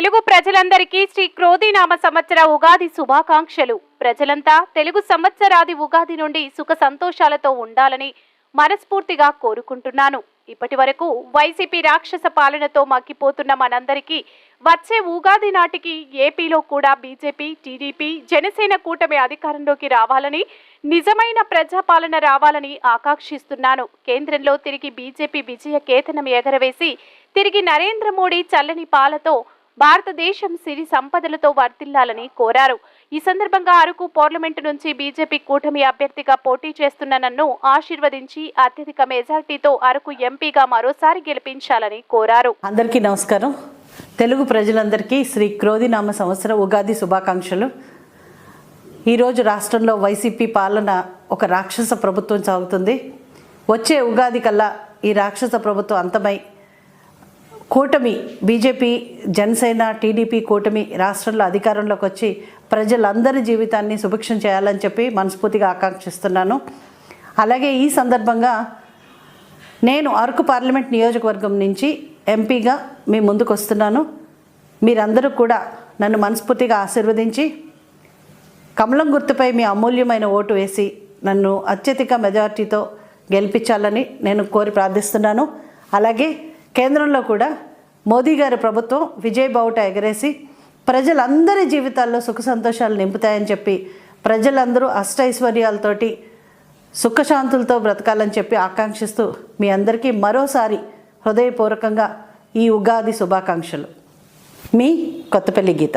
తెలుగు ప్రజలందరికీ శ్రీ క్రోధినామ సంవత్సర ఉగాది శుభాకాంక్షలు. ప్రజలంతా తెలుగు సంవత్సరాది ఉగాది నుండి సుఖ సంతోషాలతో ఉండాలని మనస్ఫూర్తిగా కోరుకుంటున్నాను. ఇప్పటి వరకు వైసీపీ రాక్షస పాలనతో మగ్గిపోతున్న మనందరికీ వచ్చే ఉగాది నాటికి ఏపీలో కూడా బీజేపీ టీడీపీ జనసేన కూటమి అధికారంలోకి రావాలని నిజమైన ప్రజాపాలన రావాలని ఆకాంక్షిస్తున్నాను. కేంద్రంలో తిరిగి బీజేపీ విజయ కేతనం ఎగరవేసి తిరిగి నరేంద్ర మోడీ చల్లని పాలతో భారతదేశం సిరి సంపదలతో వర్తిల్లాలని కోరారు. ఈ సందర్భంగా అరకు పార్లమెంటు నుంచి బీజేపీ కూటమి అభ్యర్థిగా పోటీ చేస్తున్న నన్ను ఆశీర్వదించి అత్యధిక మెజార్టీతో అరకు ఎంపీగా మరోసారి గెలిపించాలని కోరారు. అందరికీ నమస్కారం. తెలుగు ప్రజలందరికీ శ్రీ క్రోధినామ సంవత్సర ఉగాది శుభాకాంక్షలు. ఈరోజు రాష్ట్రంలో వైసీపీ పాలన ఒక రాక్షస ప్రభుత్వం సాగుతుంది. వచ్చే ఉగాది కల్లా ఈ రాక్షస ప్రభుత్వం అంతమై కూటమి బీజేపీ జనసేన టీడీపీ కూటమి రాష్ట్రంలో అధికారంలోకి వచ్చి ప్రజలందరి జీవితాన్ని సుభిక్షం చేయాలని చెప్పి మనస్ఫూర్తిగా ఆకాంక్షిస్తున్నాను. అలాగే ఈ సందర్భంగా నేను అరకు పార్లమెంట్ నియోజకవర్గం నుంచి ఎంపీగా మీ ముందుకు వస్తున్నాను మీరందరూ కూడా నన్ను మనస్ఫూర్తిగా ఆశీర్వదించి కమలం గుర్తుపై మీ అమూల్యమైన ఓటు వేసి నన్ను అత్యధిక మెజార్టీతో గెలిపించాలని నేను కోరి ప్రార్థిస్తున్నాను. అలాగే కేంద్రంలో కూడా మోదీ గారి ప్రభుత్వం విజయ్ బావుట ఎగరేసి ప్రజలందరి జీవితాల్లో సుఖ సంతోషాలు నింపుతాయని చెప్పి ప్రజలందరూ అష్టైశ్వర్యాలతోటి సుఖశాంతులతో బ్రతకాలని చెప్పి ఆకాంక్షిస్తూ మీ అందరికీ మరోసారి హృదయపూర్వకంగా ఈ ఉగాది శుభాకాంక్షలు. మీ కొత్తపల్లి గీత.